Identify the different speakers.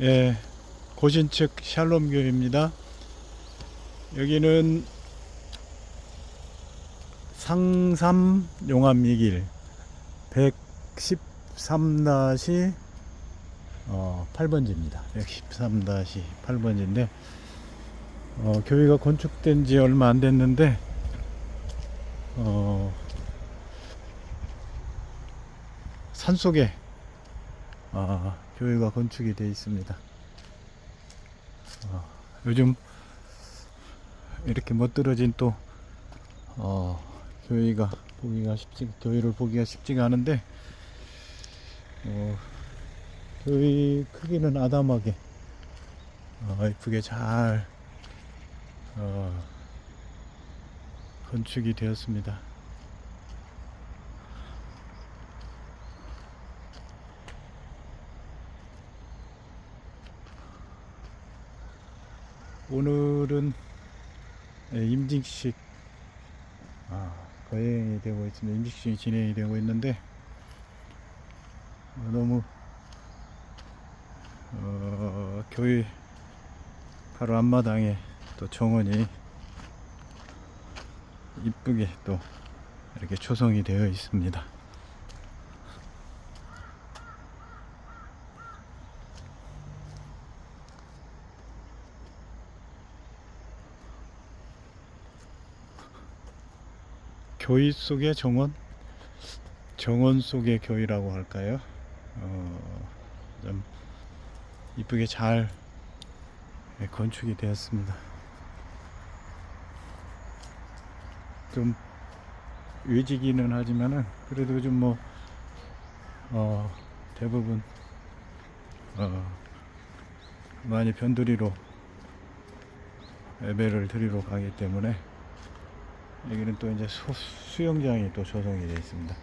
Speaker 1: 예, 고신측 샬롬교회입니다. 여기는 상삼 용암이길 113-8번지입니다. 어, 113-8번지인데 어, 교회가 건축된 지 얼마 안 됐는데 어, 산속에 아, 교회가 건축이 되어 있습니다. 어, 요즘 이렇게 멋들어진 또 어, 교회가 보기가 쉽지 교회를 보기가 쉽지가 않은데 어, 교회 크기는 아담하게 어, 이쁘게 잘 어, 건축이 되었습니다. 오늘은 예, 임직식 아, 거행이 되고 있습니다. 임직식이 진행이 되고 있는데 어, 너무 어, 교회 바로 앞마당에 또 정원이 이쁘게 또 이렇게 조성이 되어 있습니다. 교회 속의 정원? 정원 속의 교회라고 할까요? 어, 좀 이쁘게 잘 예, 건축이 되었습니다. 좀 외지기는 하지만은 그래도 좀 뭐 어, 대부분 어, 많이 변두리로 예배를 드리러 가기 때문에 여기는 또 이제 수, 수영장이 또 조성이 되어 있습니다.